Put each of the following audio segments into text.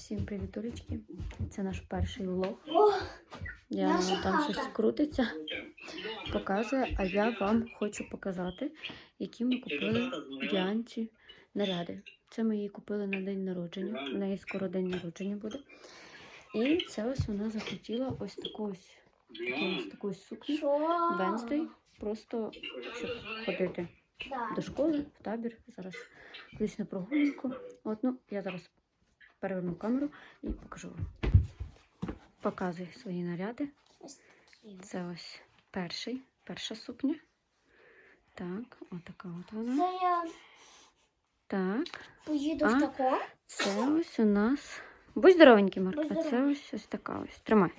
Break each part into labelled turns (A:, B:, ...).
A: Всім привітулечки. Це наш перший влог.
B: Наша
A: там
B: хата.
A: щось крутиться, показує, а я вам хочу показати, які ми купили Діанці наряди. Це ми її купили на день народження. У неї скоро день народження буде. І це ось вона захотіла ось таку ось, ось таку ось сукню.
B: що?
A: Просто щоб ходити до школи, в табір. Зараз кудись на прогулянку. От, ну, я зараз переверну камеру і покажу вам. Показую свої наряди. Це ось перший, перша сукня. Так, отака от вона.
B: Це я
A: Так,
B: поїду
A: А?
B: в тако.
A: це ось у нас. Будь здоровенький, Марк.
B: Будь
A: А це ось ось така ось. Тримай.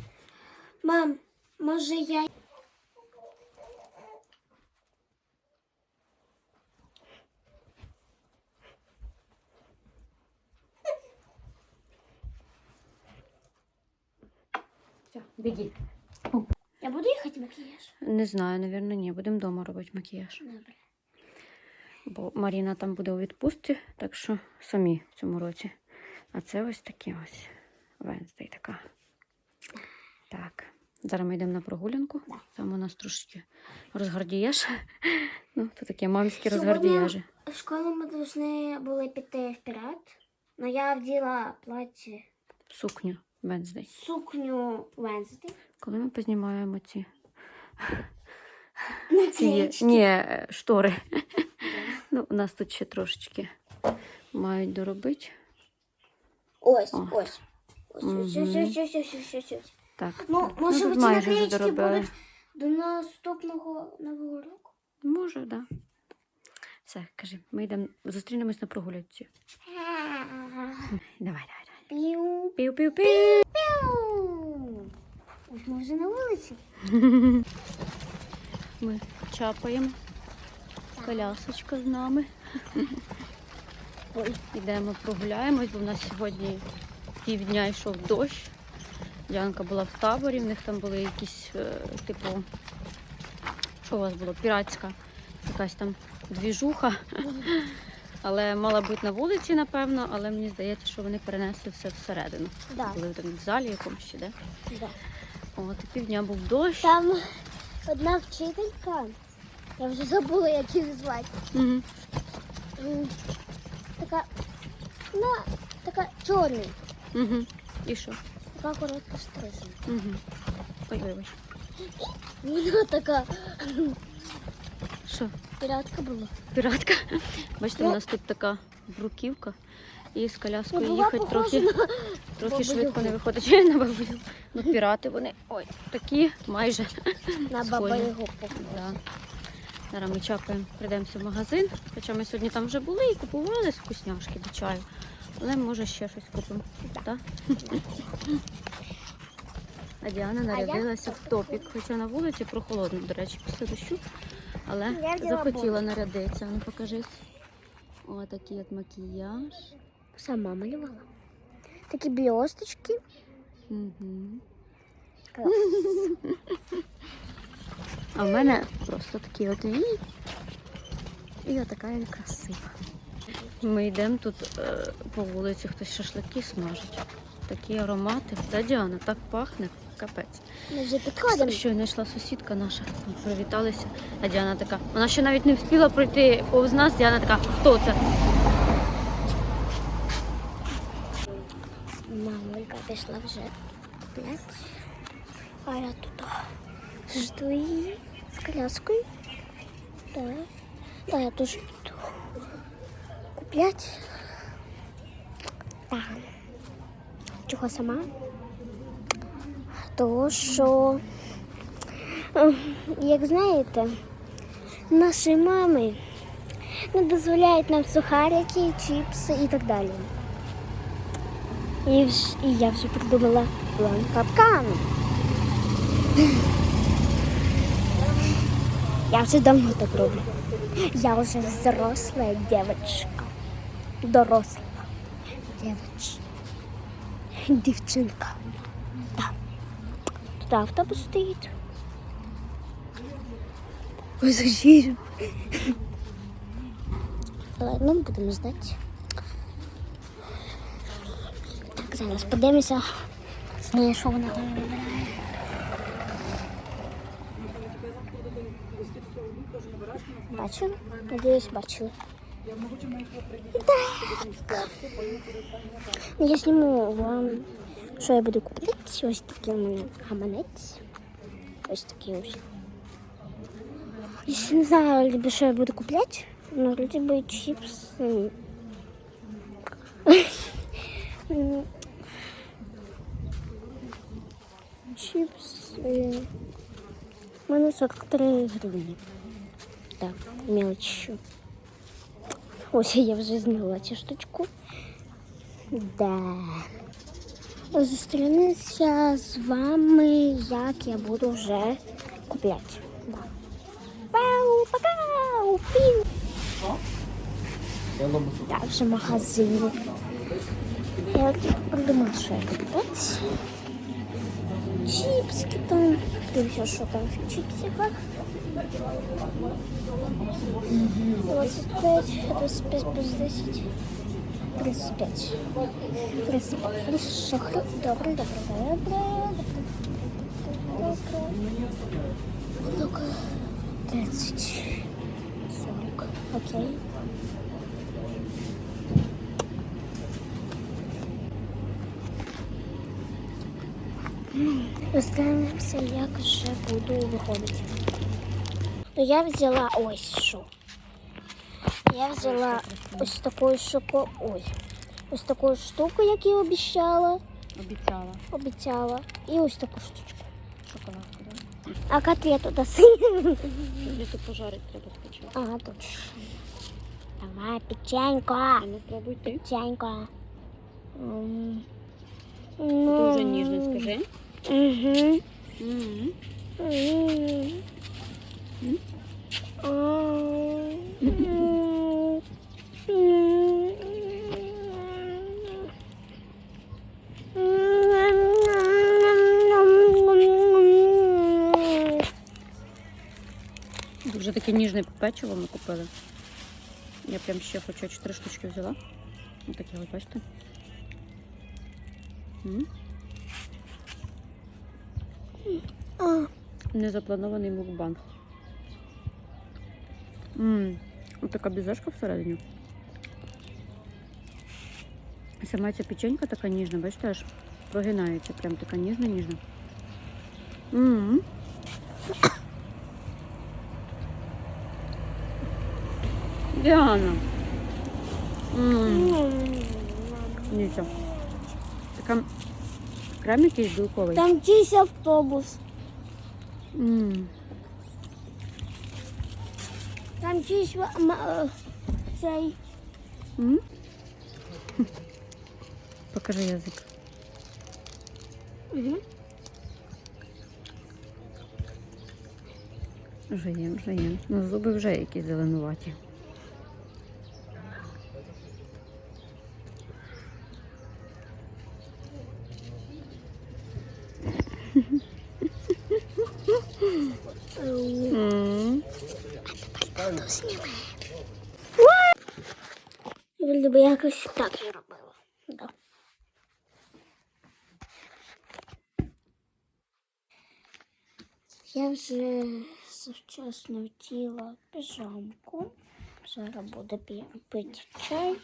B: Мам, може я.
A: Все, біги.
B: Я буду їхати макіяж?
A: Не знаю, напевно, ні. Будемо вдома робити макіяж.
B: Добре.
A: Бо Маріна там буде у відпустці, так що самі в цьому році. А це ось такі ось Венздей така. Так. Зараз ми йдемо на прогулянку. Там у нас трошки розгардієш. Ну, то таке мамські розгардіяжі.
B: В школу ми повинні були піти вперед. Но я вділа плаття,
A: Сукню Венздей.
B: сукню Венсді.
A: Коли ми познімаємо ці, ці ні, штори. Ну, у нас тут ще трошечки мають доробити.
B: Ось,
A: О.
B: ось. Ось, ось, ось, ось, ось, ось, ось, ось.
A: Так,
B: Ну,
A: так.
B: може, ці
A: майже вже
B: наклеїчки будуть до наступного нового року?
A: Може, так. Да. Все, кажи, ми йдемо, зустрінемось на прогулянці. Давай, давай.
B: Піу,
A: Пів-пів-пів.
B: піу. Ось ми вже на вулиці.
A: Ми чапаємо. Колясочка з нами.
B: Ой.
A: Йдемо прогуляємось, бо в нас сьогодні півдня йшов дощ. Янка була в таборі, в них там були якісь, е, типу, що у вас було? Піратська якась там двіжуха. Але мала бути на вулиці, напевно, але мені здається, що вони перенесли все всередину.
B: Да,
A: Були там в залі якомусь ще, де?
B: да.
A: От, і півдня був дощ.
B: Там одна вчителька, я вже забула, як її звати.
A: Угу.
B: М, Така, ну, така чорна,
A: Угу. І що?
B: така коротка стрижена.
A: Угу. Ой, вибач.
B: Вона така
A: Що?
B: піратка була.
A: Піратка. Бачите,
B: Ну.
A: у нас тут така бруківка. І з коляскою
B: Ну,
A: їхати трохи,
B: на
A: трохи швидко не виходить на бабу. Ягу. Ну, пірати вони ой, такі майже.
B: на
A: Схожі.
B: баба його
A: Да. Зараз ми чекаємо, прийдемося в магазин. Хоча ми сьогодні там вже були і купували вкусняшки до чаю. Але може ще щось купимо. Так? А Діана нарядилася в топік, хоча на вулиці прохолодно, до речі, після дощу. Але захотіла нарядитися. Ну покажись. О, такий от макіяж.
B: Сама малювала. Такі блісточки.
A: Угу.
B: Клас.
A: А в мене просто такі от вії. І отака я красива. Ми йдемо тут е, по вулиці, хтось шашлики смажить. Такі аромати. Та Діана, так пахне, капець.
B: Ми вже підходимо.
A: Щойно йшла сусідка наша, ми привіталися. А Діана така. Вона ще навіть не встигла пройти повз нас. Діана така, хто це?
B: Мамулька пішла вже купляти. А я тут жду її з коляскою. Так. Да, я теж буду купляти. Так. Чого сама? Того, що, е, як знаєте, наші мами не дозволяють нам сухарики, чіпси і так далі. І, вж- і я вже придумала план капкан. Я вже давно так роблю. Я вже взросла дівчинка. Доросла дівчинка. Дівчинка. Так. Тут автобус стоїть. Пасажирів. Ладно, будемо ждати. Так. Зараз подивимося. що вона там вибирає. Бачили? Надіюсь, бачили. Так. Я зніму вам, що я буду купляти. Ось такий у мене гаманець. Ось такий ось. Я ще не знаю, либо що я буду купляти. Ну, вроде бы Чипсы. У мене 43 гривні. Так, мелочь. Ось я вже зняла цю штучку. Да. Зустрінуся з вами, як я буду вже купляти. Да. Пау, пока! Пів. Так, вже магазин. Я тільки придумала, що я купити. Чіпски там. Дивіться, що там в чіпсиках. 25, 25 плюс 10. 35. 35 плюс 40. Добре, добре, добре. Добре. Ну-ка. 30. 40. Окей. Розглянемося, як вже буду виходити. То я взяла ось що. Я взяла ось таку шоко. Ой. Ось таку штуку, як і обіцяла.
A: Обіцяла.
B: Обіцяла. І ось таку штучку.
A: Шоколадку, да?
B: А котлету даси.
A: Котлету пожарити треба спочатку.
B: Ага, точно. Давай, печенько.
A: А ну пробуй ти.
B: Печенько. М.
A: Дуже
B: Ну.
A: ніжно, скажи.
B: Угу.
A: Мгм.
B: М.
A: Дуже таке ніжне печиво ми купили. Я прям ще хочу чотири штучки взяла. Ось такі ось, бачите. Незапланований мукбанг. Ммм, ось така бізешка всередині. Сама ця печенька така ніжна, бачите, аж прогинається. Прям така ніжна-ніжна. Ммм. Діана. Ммм. Дивіться. Така крем якийсь білковий.
B: Там чийсь автобус.
A: Ммм.
B: Там чийсь е, цей.
A: М? Покажи язик.
B: Угу.
A: Жиєм, жиєм. Ну, зуби вже якісь зеленуваті. М.
B: Вроде би якось так я робила. Да. Я вже завчасно втіла піжамку. Зараз буду пі- пити чай.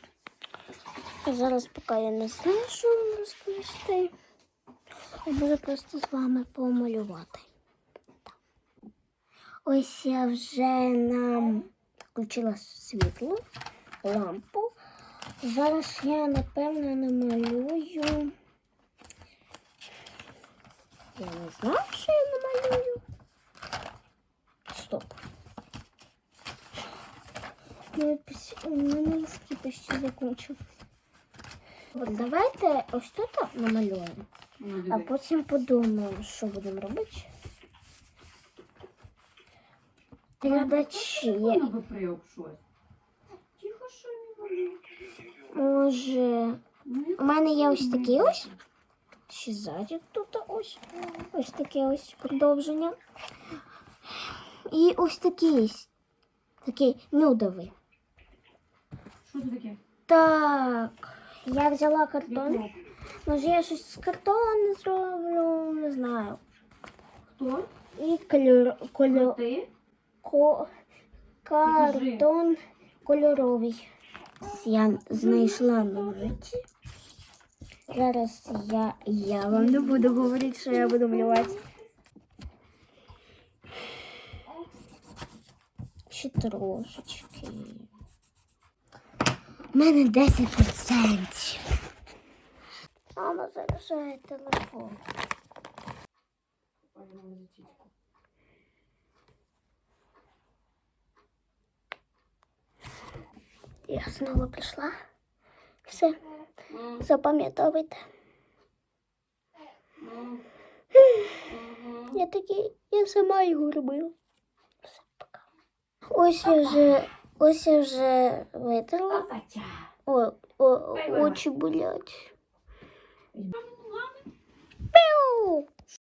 B: Зараз поки я не знаю, що вам розповісти. Я буду просто з вами помалювати. Ось я вже нам включила світло, лампу. Зараз я напевно намалюю. Я не знаю, що я намалюю. Стоп. Ну, У мене листки почти закончились. От давайте ось тут намалюємо, а потім подумаємо, що будемо робити. Глядачі. Може, у мене є ось такі ось. Ще ззаді тут ось. Ось таке ось продовження. І ось такий. Такий нюдовий.
A: Що це таке?
B: Так, я взяла картон. Може я щось з картону зроблю, не знаю.
A: Хто?
B: І кольор, кольор,
A: Ти?
B: Картон кольоровий. Я знайшла ножиці. Зараз я, я вам не буду говорити, що я буду малювати. Ще трошечки. У мене 10%. Мама заряджає телефон. Я знову прийшла. Все, запам'ятовуйте. Я такі, я сама його робила. Все, пока. Ось я вже, ось я вже витерла. О, о, очі болять.